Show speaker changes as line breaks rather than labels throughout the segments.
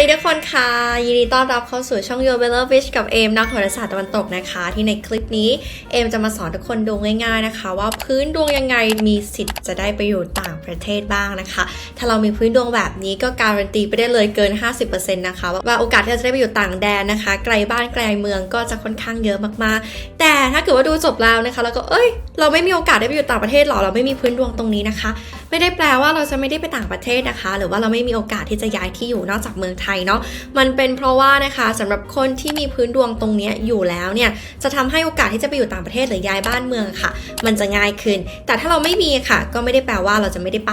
ดีทุกคนค่ะ ยินดีต้อนรับเข้าสู่ช่อง Your Better Wish กับเอมนักโหราศาสตร์ตะวันตกนะคะ ที่ในคลิปนี้ เอมจะมาสอนทุกคนดูง่ายๆนะคะ ว่าพื้นดวงยังไงมีสิทธิ์จะได้ไปอยู่ต่างประเทศบ้างนะคะ ถ้าเรามีพื้นดวงแบบนี้ก็การันตีไปได้เลยเกิน 50%นะคะว่าโอกาสที่เราจะได้ไปอยู่ต่างแดนนะคะ ไกลบ้านไกลเมืองก็จะค่อนข้างเยอะมากๆ แต่ถ้าเกิดว่าดูจบแล้วนะคะ แล้วก็เอ้ย เราไม่มีโอกาสได้ไปอยู่ต่างประเทศหรอเราไม่มีพื้นดวงตรงนี้นะคะไม่ได้แปลว่าเราจะไม่ได้ไปต่างประเทศนะคะ หรือว่าเราไม่มีโอกาสที่จะย้ายที่อยู่นอกจากเมืองไทยเนาะมันเป็นเพราะว่านะคะสำหรับคนที่มีพื้นดวงตรงนี้อยู่แล้วเนี่ยจะทำให้โอกาสที่จะไปอยู่ต่างประเทศหรือย้ายบ้านเมืองค่ะ มันจะง่ายขึ้น แต่ถ้าเราไม่มีค่ะ ก็ไม่ได้แปลว่าเราจะไม่ได้ไป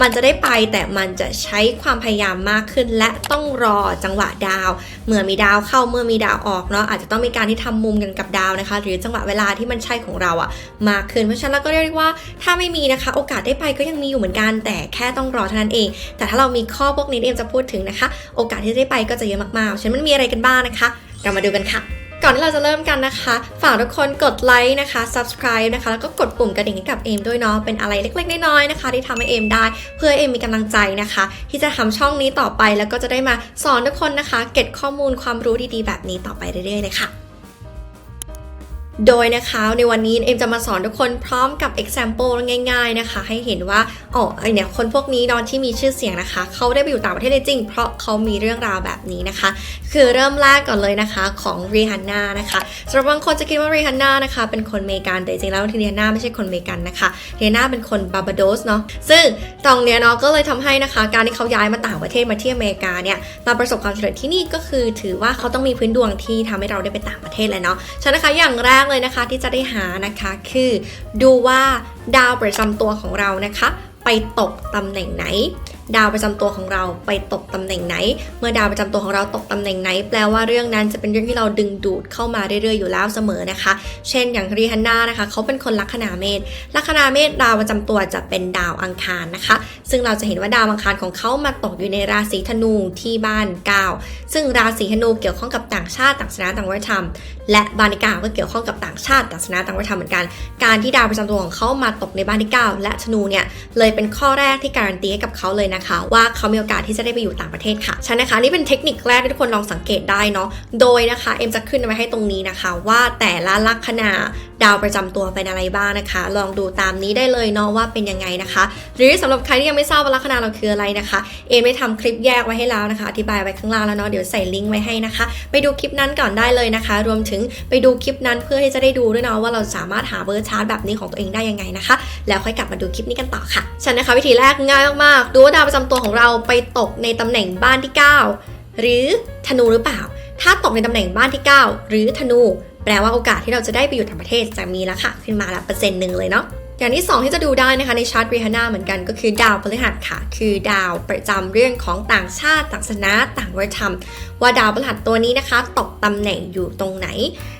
มันจะได้ไปแต่มันจะใช้ความพยายามมากขึ้น และต้องรอจังหวะดาว เมื่อมีดาวเข้าเมื่อมีดาวออกเนาะอาจจะต้องมีการที่ทำมุมกันกับดาวนะคะ หรือจังหวะเวลาที่มันใช่ของเราอะมากขึ้นเพราะฉะนั้นเราก็เรียกว่าถ้าไม่มีนะคะ โอกาสได้ไปก็ยังมีอยู่เหมือนกัน แต่แค่ต้องรอเท่านั้นเอง แต่ถ้าเรามีข้อพวกนี้เอ็มจะพูดถึงนะคะ โอกาสที่จะได้ไปก็จะเยอะมากๆฉะนั้นมันมีอะไรกันบ้างนะคะ เรามาดูกันค่ะก่อนที่เราจะเริ่มกันนะคะ ฝากทุกคนกดไลค์นะคะ subscribe นะคะ แล้วก็กดปุ่มกระดิ่งให้กับเอมด้วยเนาะ เป็นอะไรเล็กๆ น้อยๆนะคะ ที่ทำให้เอมได้ เพื่อเอมมีกำลังใจนะคะ ที่จะทำช่องนี้ต่อไป แล้วก็จะได้มาสอนทุกคนนะคะ เก็บข้อมูลความรู้ดีๆ แบบนี้ต่อไปเรื่อยๆเลยค่ะ โดยนะคะในวันนี้เอ็มจะมาสอนทุกคนพร้อมกับ example ง่าย ๆนะคะ ให้เห็นว่าอ๋อไอเนี่ยคนพวกนี้นอนที่มีชื่อเสียงนะคะ เขาได้ไปอยู่ต่างประเทศได้จริง เพราะเขามีเรื่องราวแบบนี้นะคะ คือเริ่มแรกก่อนเลยนะคะของรีฮันน่านะคะสำหรับบางคนจะคิดว่ารีฮันน่านะคะเป็นคนเมกันแต่จริงๆแล้วทีรีฮันน่าไม่ใช่คนเมกันนะคะรีฮันน่าเป็นคนบาบาโดสเนาะซึ่งตรงเนี้ยเนาะก็เลยทำให้นะคะ การที่เขาย้ายมาต่างประเทศมาที่อเมริกาเนี่ยมาประสบความสำเร็จที่นี่ก็คือถือว่าเขาต้องมีพื้นดวงที่ทำให้เราได้ไปต่างประเทศเลยเนาะฉะนั้นนะคะอย่างแรกเลยนะคะที่จะได้หานะคะคือดูว่าดาวประจำตัวของเรานะคะ ไปตกตำแหน่งไหน ดาวประจำตัวของเราไปตกตำแหน่งไหน เมื่อดาวประจำตัวของเราตกตำแหน่งไหน แปลว่าเรื่องนั้นจะเป็นเรื่องที่เราดึงดูดเข้ามาเรื่อยๆอยู่แล้วเสมอนะคะ เช่นอย่างรีฮันน่านะคะ เขาเป็นคนลัคนาเมษลัคนาเมษดาวประจำตัวจะเป็นดาวอังคารนะคะ ซึ่งเราจะเห็นว่าดาวอังคารของเขามาตกอยู่ในราศีธนูที่บ้าน9ซึ่งราศีธนูเกี่ยวข้องกับต่างชาติต่างศาสนาต่างวัฒนธรรม และบ้านที่9ก็เกี่ยวข้องกับต่างชาติต่างศาสนาต่างวัฒนธรรมเหมือนกัน การที่ดาวประจำตัวของเขามาตกในบ้านที่ 9 และธนูเนี่ยเลยเป็นข้อแรกที่การันตีให้กับเขาเลยนะคะ ว่าเขามีโอกาสที่จะได้ไปอยู่ต่างประเทศค่ะฉะนั้นนะคะนี่เป็นเทคนิคแรกที่ทุกคนลองสังเกตได้เนาะโดยนะคะเอ็มจะขึ้นไว้ให้ตรงนี้นะคะ ว่าแต่ละลัคนาดาวประจำตัวเป็นอะไรบ้างนะคะ ลองดูตามนี้ได้เลยเนาะว่าเป็นยังไงนะคะ หรือสำหรับใครที่ยังไม่ทราบว่าลัคนาเราคืออะไรนะคะ เอ็มได้ทำคลิปแยกไว้ให้แล้วนะคะอธิบายไว้ข้างล่างแล้วเนาะเดี๋ยวใส่ลิงก์ไว้ให้นะคะ ไปดูคลิปนั้นก่อนได้เลยนะคะ รวมถึงไปดูคลิปนั้นเพื่อที่จะได้ดูด้วยเนาะว่าเราสามารถหาเบอร์ชาร์ตแบบนี้ของตัวเองได้ยังไงนะคะ แล้วค่อยกลับมาดูคลิปนี้กันต่อค่ะฉันนะคะ วิธีแรกง่ายมากๆดูว่าดาวประจำตัวของเราไปตกในตำแหน่งบ้านที่ 9 หรือธนูหรือเปล่า ถ้าตกในตำแหน่งบ้านที่ 9 หรือธนู แปลว่าโอกาสที่เราจะได้ไปอยู่ต่างประเทศจะมีแล้วค่ะ ขึ้นมาละเปอร์เซ็นต์หนึ่งเลยเนาะอย่างที่ 2 ที่จะดูได้นะคะในชาร์ตรีฮาน่าเหมือนกันก็คือดาวพฤหัสค่ะ คือดาวประจำเรื่องของต่างชาติ ต่างศาสนา ต่างวัฒนธรรมว่าดาวพฤหัสตัวนี้นะคะ ตกตำแหน่งอยู่ตรงไหน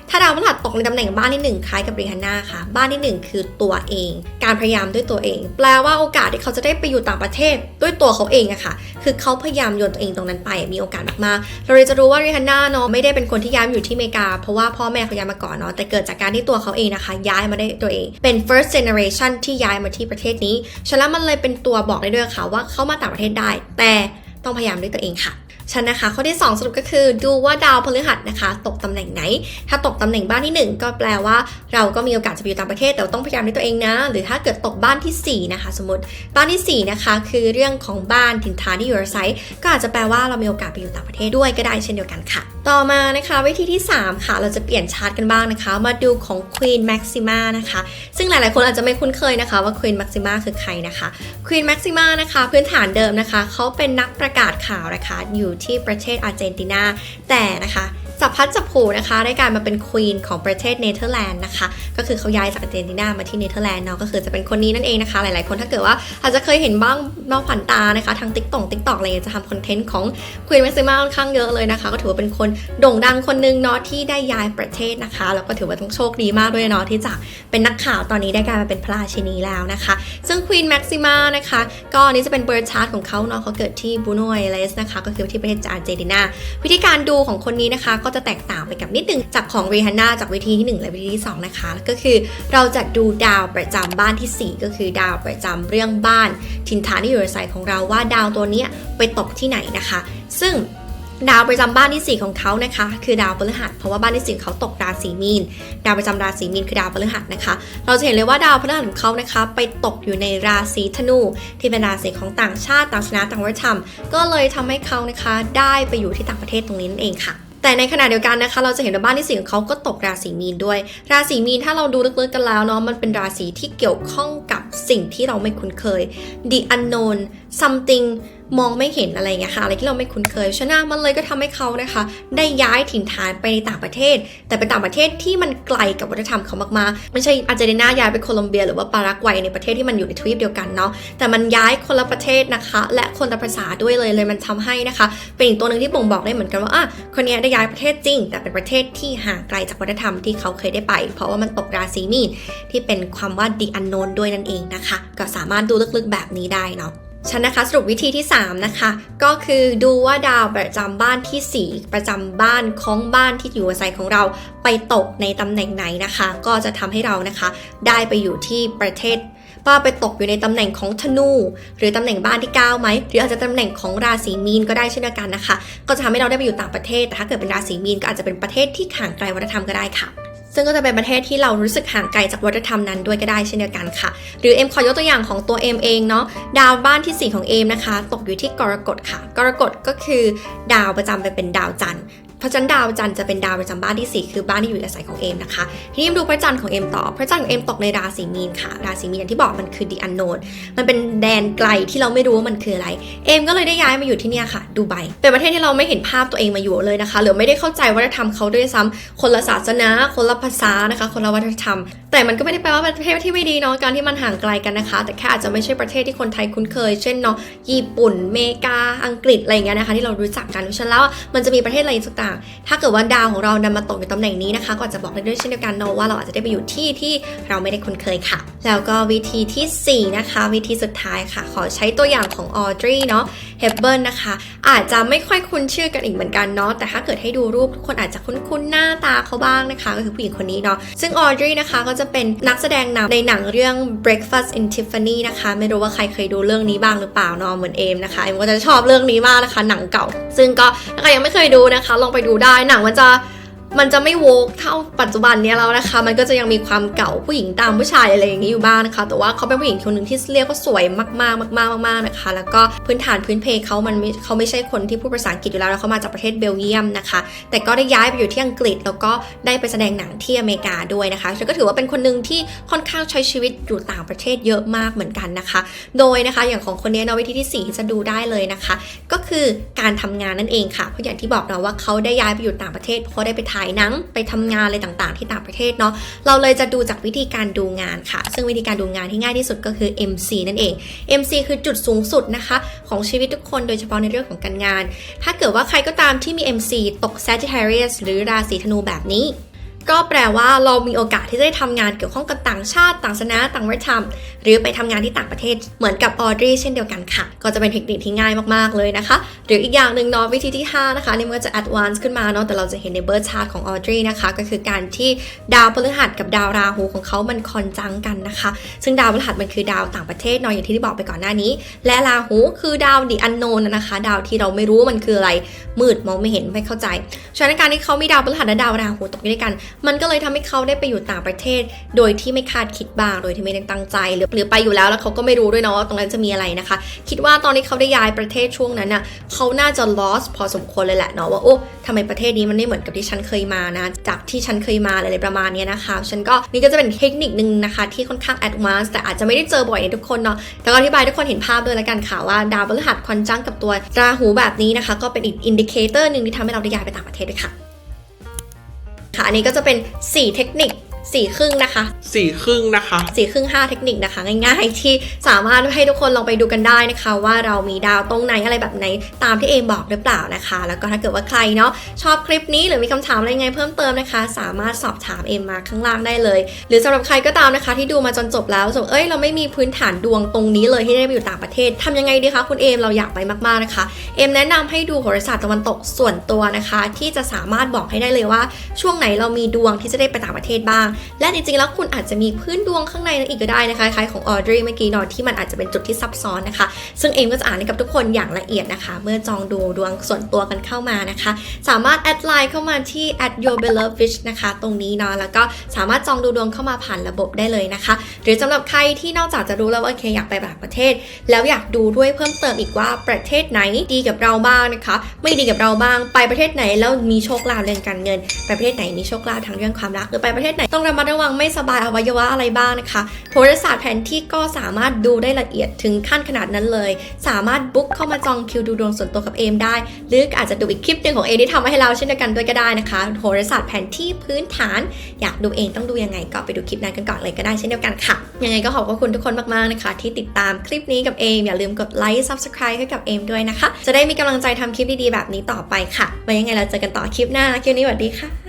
ถ้าดาวพฤหัสตกในตำแหน่งบ้านที่ 1 คล้ายกับรีฮาน่าค่ะ บ้านที่ 1 คือตัวเอง การพยายามด้วยตัวเอง แปลว่าโอกาสที่เขาจะได้ไปอยู่ต่างประเทศด้วยตัวเขาเองอะค่ะ คือเขาพยายามโยนตัวเองตรงนั้นไปมีโอกาสมากๆเราเลยจะรู้ว่ารีฮาน่าเนาะไม่ได้เป็นคนที่ย้ายมาอยู่ที่อเมริกา เพราะว่าพ่อแม่เขาย้ายมาก่อนเนาะแต่เกิดจากการที่ตัวเขาเองนะคะ ย้ายมาได้ตัวเอง เป็น first generation ที่ย้ายมาที่ประเทศนี้ฉะนั้นมันเลยเป็นตัวบอกได้ด้วยค่ะว่าเขามาต่างประเทศได้ แต่ต้องพยายามด้วยตัวเองค่ะ ฉันนะคะข้อที่ 2 สรุปก็คือดูว่าดาวพฤหัสนะคะ ตกตำแหน่งไหน ถ้าตกตำแหน่งบ้านที่ 1 ก็แปลว่าเราก็มีโอกาสจะไปอยู่ต่างประเทศแต่ต้องพยายามด้วยตัวเองนะ หรือถ้าเกิดตกบ้านที่ 4 นะคะ สมมติบ้านที่ 4 นะคะ คือเรื่องของบ้านถิ่นฐานที่อยู่อาศัยก็อาจจะแปลว่าเรามีโอกาสไปอยู่ต่างประเทศด้วยก็ได้เช่นเดียวกันค่ะ ต่อมานะคะวิธีที่ 3 ค่ะ เราจะเปลี่ยนชาร์ตกันบ้างนะคะ มาดูของ Queen Maxima นะคะ ซึ่งหลายๆ คนอาจจะไม่คุ้นเคยนะคะว่า Queen Maxima คือใครนะคะ Queen Maxima นะคะ พื้นฐานเดิมนะคะเขาเป็นนักประกาศข่าวนะคะอยู่ที่ประเทศอาร์เจนตินา แต่นะคะ จับพัดจับผลูนะคะได้การมาเป็นควีนของประเทศเนเธอร์แลนด์นะคะก็คือเขาย้ายจากอาร์เจนตินามาที่เนเธอร์แลนด์เนาะก็คือจะเป็นคนนี้นั่นเองนะคะ หลายๆ คนถ้าเกิดว่าอาจจะเคยเห็นบ้างนอกผ่านตานะคะทางติ๊กต็อกติ๊กต็อกอะไรจะทำคอนเทนต์ของควีนแม็กซิมาค่อนข้างเยอะเลยนะคะ ก็ถือว่าเป็นคนโด่งดังคนนึงเนาะที่ได้ย้ายประเทศนะคะ แล้วก็ถือว่าต้องโชคดีมากด้วยเนาะที่จะเป็นนักข่าวตอนนี้ได้กลายมาเป็นพระราชินีแล้วนะคะ ซึ่งควีนแม็กซิมานะคะก็อันนี้จะเป็นเบอร์ชาร์ตของเขาเนาะเขาเกิดที่บูโนไอเรสนะคะก็คือที่ประเทศอาร์เจนตินาวิธีการดูของคนนี้นะคะก็จะแตกต่างไปกับนิดนึงจากของรีฮันน่าจากวิธีที่ 1 และวิธีที่ 2 นะคะ ก็คือเราจะดูดาวประจำบ้านที่ 4 ก็คือดาวประจำเรื่องบ้านถิ่นฐานที่อยู่อาศัยของเราว่าดาวตัวนี้ไปตกที่ไหนนะคะ ซึ่งดาวประจำบ้านที่ 4 ของเขานะคะ คือดาวพฤหัสเพราะว่าบ้านที่สี่ของเขาตกราศีมีน ดาวประจำราศีมีนคือดาวพฤหัสนะคะ เราจะเห็นเลยว่าดาวพฤหัสของเขานะคะ ไปตกอยู่ในราศีธนู ที่เป็นราศีของต่างชาติต่างชนะต่างวัฒนธรรม ก็เลยทำให้เขานะคะได้ไปอยู่ที่ต่างประเทศตรงนี้นั่นเองค่ะ แต่ในขณะเดียวกันนะคะ เราจะเห็นว่าบ้านที่สี่ของเขาก็ตกราศีมีนด้วย ราศีมีนถ้าเราดูลึกๆกันแล้วเนาะมันเป็นราศีที่เกี่ยวข้องกับสิ่งที่เราไม่คุ้นเคย the unknown something มองไม่เห็นอะไรเงี้ยค่ะอะไรที่เราไม่คุ้นเคยฉะนั้นมันเลยก็ทำให้เขานะคะ ได้ย้ายถิ่นฐานไปในต่างประเทศ แต่เป็นต่างประเทศที่มันไกลกับวัฒนธรรมเขามากๆไม่ใช่อาร์เจนตินาย้ายไปโคลอมเบีย หรือว่าปารากวัยในประเทศที่มันอยู่ในทวีปเดียวกันเนาะแต่มันย้ายคนละประเทศนะคะ และคนละภาษาด้วยเลยเลยมันทำให้นะคะ เป็นอีกตัวหนึ่งที่บ่งบอกได้เหมือนกันว่าอะคนเนี้ยได้ย้ายประเทศจริง แต่เป็นประเทศที่ห่างไกลจากวัฒนธรรมที่เขาเคยได้ไป เพราะว่ามันตกราศีมีนที่เป็นความว่า the unknown ด้วยนั่นเองนะคะ ก็สามารถดูลึกๆแบบนี้ได้เนาะ ฉันนะคะสรุปวิธีที่ 3 นะคะ ก็คือดูว่าดาวประจำบ้านทีสี่ 4 ประจำบ้านของบ้านที่อยู่อาศัยของเราไปตกในตำแหน่งไหนนะคะ ก็จะทำให้เรานะคะ ได้ไปอยู่ที่ประเทศว่าไปตกอยู่ในตำแหน่งของธนู หรือตำแหน่งบ้านที่9ไหมหรืออาจจะตำแหน่งของราศีมีนก็ได้เช่นเดียวกันนะคะ ก็จะทำให้เราได้ไปอยู่ต่างประเทศแต่ถ้าเกิดเป็นราศีมีนก็อาจจะเป็นประเทศที่ห่างไกลวัฒนธรรมก็ได้ค่ะ ซึ่งก็จะเป็นประเทศที่เรารู้สึกห่างไกลจากวัฒนธรรมนั้นด้วยก็ได้เช่นเดียวกันค่ะ หรือเอ็มขอยกตัวอย่างของตัวเอ็มเองเนาะดาวบ้านที่ 4 ของเอ็มนะคะ ตกอยู่ที่กรกฎค่ะ กรกฎก็คือ ดาวประจำไปเป็นดาวจันทร์ พระจันทร์ดาวจันทร์จะเป็นดาวประจำบ้านที่ 4 คือบ้านที่อยู่อาศัยของเอมนะคะทีนี้มาดูพระจันทร์ของเอมต่อ พระจันทร์ของเอมตกในราศีมีนค่ะ ราศีมีนอย่างที่บอกมันคือ the unknown มันเป็นแดนไกลที่เราไม่รู้ว่ามันคืออะไร เอมก็เลยได้ย้ายมาอยู่ที่นี่ค่ะ ดูไบ เป็นประเทศที่เราไม่เห็นภาพตัวเองมาอยู่เลยนะคะ หรือไม่ได้เข้าใจวัฒนธรรมเขาด้วยซ้ำคนละศาสนา คนละภาษานะคะ คนละวัฒนธรรม แต่มันก็ไม่ได้แปลว่าประเทศที่ไม่ดีเนาะการที่มันห่างไกลกันนะคะ แต่แค่อาจจะไม่ใช่ประเทศที่คนไทยคุ้นเคย เช่นเนาะญี่ปุ่นเมกาอังกฤษอะไรอย่างเงี้ยนะคะ ที่เรารู้จักกันเพราะฉะนั้นแล้วมันจะมีประเทศอะไรต่างๆถ้าเกิดว่าดาวของเราดันมาตกในตำแหน่งนี้นะคะ ก็อาจจะบอกได้ด้วยเช่นเดียวกันเนาะว่าเราอาจจะได้ไปอยู่ที่ที่เราไม่ได้คุ้นเคยค่ะ แล้วก็วิธีทีสี่ 4 นะคะ วิธีสุดท้ายค่ะ ขอใช้ตัวอย่างของออดรีเนาะเฮเบิลนะคะ อาจจะไม่ค่อยคุ้นชื่อกันอีกเหมือนกันเนาะแต่ถ้าเกิดให้ดูรูปทุกคนอาจจะคุ้นๆหน้าตาเขาบ้างนะคะ ก็คือผู้หญิงคนนี้เนาะซึ่งออดรีนะคะก็จะเป็นนักแสดงนำในหนังเรื่อง Breakfast in Tiffany นะคะ ไม่รู้ว่าใครเคยดูเรื่องนี้บ้างหรือเปล่าเนาะเหมือนเอมนะคะเอมก็จะชอบเรื่องนี้มากนะคะ หนังเก่า ซึ่งก็ถ้าใครยังไม่เคยดูนะคะ ลองไปดูได้หนังมันจะ มันจะไม่โวกเท่าปัจจุบันนี้แล้วนะคะ มันก็จะยังมีความเก่าผู้หญิงตามผู้ชายอะไรอย่างนี้อยู่บ้างนะคะ แต่ว่าเขาเป็นผู้หญิงคนหนึ่งที่เรียกว่าสวยมากๆมากๆมากๆนะคะ แล้วก็พื้นฐานพื้นเพเขามันมเขาไม่ใช่คนที่พูดภาษาอังกฤษอยู่แล้วแล้วเขามาจากประเทศเบลเยียมนะคะ แต่ก็ได้ย้ายไปอยู่ที่อังกฤษ แล้วก็ได้ไปแสดงหนังที่อเมริกาด้วยนะคะฉันก็ถือว่าเป็นคนหนึ่งที่ค่อนข้างใช้ชีวิตอยู่ต่างประเทศเยอะมากเหมือนกันนะคะ โดยนะคะอย่างของคนนี้นาะวิธีที่สี่ที่จะดูได้เลยนะคะ ก็คือการทำงานนั่นเองค่ะเพราะอย่างที่บอกเนาะว่าเขาได้ย้ายไปอยู่ต่างประเทศเพราะได้ไปถ่ายหนังไปทำงานอะไรต่างๆ ที่ต่างประเทศเนาะเราเลยจะดูจากวิธีการดูงานค่ะ ซึ่งวิธีการดูงานที่ง่ายที่สุดก็คือ MC นั่นเอง MC คือจุดสูงสุดนะคะ ของชีวิตทุกคนโดยเฉพาะในเรื่องของการงาน ถ้าเกิดว่าใครก็ตามที่มี MC ตก Sagittarius หรือราศีธนูแบบนี้ ก็แปลว่าเรามีโอกาสที่จะได้ทำงานเกี่ยวข้องกับต่างชาติต่างศาสนาต่างวัฒนธรรม หรือไปทำงานที่ต่างประเทศเหมือนกับออดรีเช่นเดียวกันค่ะ ก็จะเป็นเทคนิคที่ง่ายมากๆเลยนะคะ หรืออีกอย่างหนึ่งเนาะวิธีที่ 5 นะคะนี่มันก็จะ advance ขึ้นมาเนาะแต่เราจะเห็นในเบิร์ดชาร์ตของออดรีนะคะก็คือการที่ดาวพฤหัสกับดาวราหูของเขามันคอนจังกันนะคะ ซึ่งดาวพฤหัสมันคือดาวต่างประเทศเนาะอย่างที่ได้บอกไปก่อนหน้านี้ และราหูคือดาวดิอันโนนนะคะ ดาวที่เราไม่รู้ว่ามันคืออะไรมืดมองไม่เห็นไม่เข้าใจฉะนั้นการที่เขามีดาวพฤหัสและดาวราหูตกอยู่ด้วยกัน มันก็เลยทำให้เขาได้ไปอยู่ต่างประเทศ โดยที่ไม่คาดคิดบ้าง โดยที่ไม่ได้ตั้งใจหรือหรือไปอยู่แล้วแล้วเขาก็ไม่รู้ด้วยเนาะว่าตรงนั้นจะมีอะไรนะคะ คิดว่าตอนที่เขาได้ย้ายประเทศช่วงนั้นน่ะเขาน่าจะ lost พอสมควรเลยแหละเนาะว่าโอ้ทำไมประเทศนี้มันไม่เหมือนกับที่ฉันเคยมานะ จากที่ฉันเคยมาอะไรประมาณนี้นะคะ ฉันก็นี่ก็จะเป็นเทคนิคนึงนะคะ ที่ค่อนข้าง advanced แต่อาจจะไม่ได้เจอบ่อยในทุกคนเนาะแต่ก็อธิบายให้ทุกคนเห็นภาพด้วยแล้วกันค่ะว่าดาวพฤหัสคอนจังกับตัวราหูแบบนี้นะคะ ก็เป็นอีกอินดิเคเตอร์หนึ่งที่ทำให้เราได้ย้ายไปต่างประเทศด้วยค่ะ ค่ะอันนี้ก็จะเป็น 4 เทคนิค 4ครึ่งนะคะ
สี่ครึ่งนะคะ
สี่ครึ่งห้าเทคนิคนะคะ ง่ายๆ ที่สามารถให้ทุกคนลองไปดูกันได้นะคะ ว่าเรามีดาวตรงไหนอะไรแบบไหนตามที่เอมบอกหรือเปล่านะคะ แล้วก็ถ้าเกิดว่าใครเนาะชอบคลิปนี้หรือมีคำถามอะไรไงเพิ่มเติมนะคะ สามารถสอบถามเอมมาข้างล่างได้เลย หรือสำหรับใครก็ตามนะคะ ที่ดูมาจนจบแล้วรู้สึกว่าเอ้ยเราไม่มีพื้นฐานดวงตรงนี้เลยที่ได้ไปอยู่ต่างประเทศทำยังไงดีคะคุณเอมเราอยากไปมากๆนะคะเอมแนะนำให้ดูโหราศาสตร์ตะวันตกส่วนตัวนะคะ ที่จะสามารถบอกให้ได้เลยว่า ช่วงไหนเรามีดวงที่จะได้ไปต่างประเทศบ้างและจริงๆแล้วคุณอาจจะมีพื้นดวงข้างในนั้นอีกก็ได้นะคะคล้ายๆของออดรีเมื่อกี้นอนที่มันอาจจะเป็นจุดที่ซับซ้อนนะคะ ซึ่งเอมก็จะอ่านให้กับทุกคนอย่างละเอียดนะคะ เมื่อจองดูดวงส่วนตัวกันเข้ามานะคะ สามารถแอดไลน์เข้ามาที่ at your beloved fish นะคะ ตรงนี้เนาะแล้วก็สามารถจองดูดวงเข้ามาผ่านระบบได้เลยนะคะ หรือสำหรับใครที่นอกจากจะรู้แล้วว่าโอเคอยากไปต่างประเทศ แล้วอยากดูด้วยเพิ่มเติมอีกว่าประเทศไหนดีกับเราบ้างนะคะ ไม่ดีกับเราบ้างไปประเทศไหนแล้วมีโชคลาภเรื่องการเงิน ไปประเทศไหนมีโชคลาภทางเรื่องความรักหรือไปประเทศไหนต้องระมัดระวังไม่สบายอวัยวะอะไรบ้างนะคะโหราศาสตร์แผนที่ก็สามารถดูได้ละเอียดถึงขั้นขนาดนั้นเลย สามารถบุ๊กเข้ามาจองคิวดูดวงส่วนตัวกับเอมได้ หรืออาจจะดูอีกคลิปหนึ่งของเอมที่ทำมาให้เราเช่นเดียวกันด้วยก็ได้นะคะโหราศาสตร์แผนที่พื้นฐาน อยากดูเองต้องดูยังไงก็ไปดูคลิปนั้นกันก่อนเลยก็ได้เช่นเดียวกันค่ะยังไงก็ขอบคุณทุกคนมากๆนะคะ ที่ติดตามคลิปนี้กับเอมอย่าลืมกดไลค์ subscribe ให้กับเอมด้วยนะคะ จะได้มีกำลังใจทำคลิปดีๆแบบนี้ต่อไปค่ะไว้ยังไงเราเจอกันต่อคลิปหน้าคลิปนี้สวัสดีค่ะ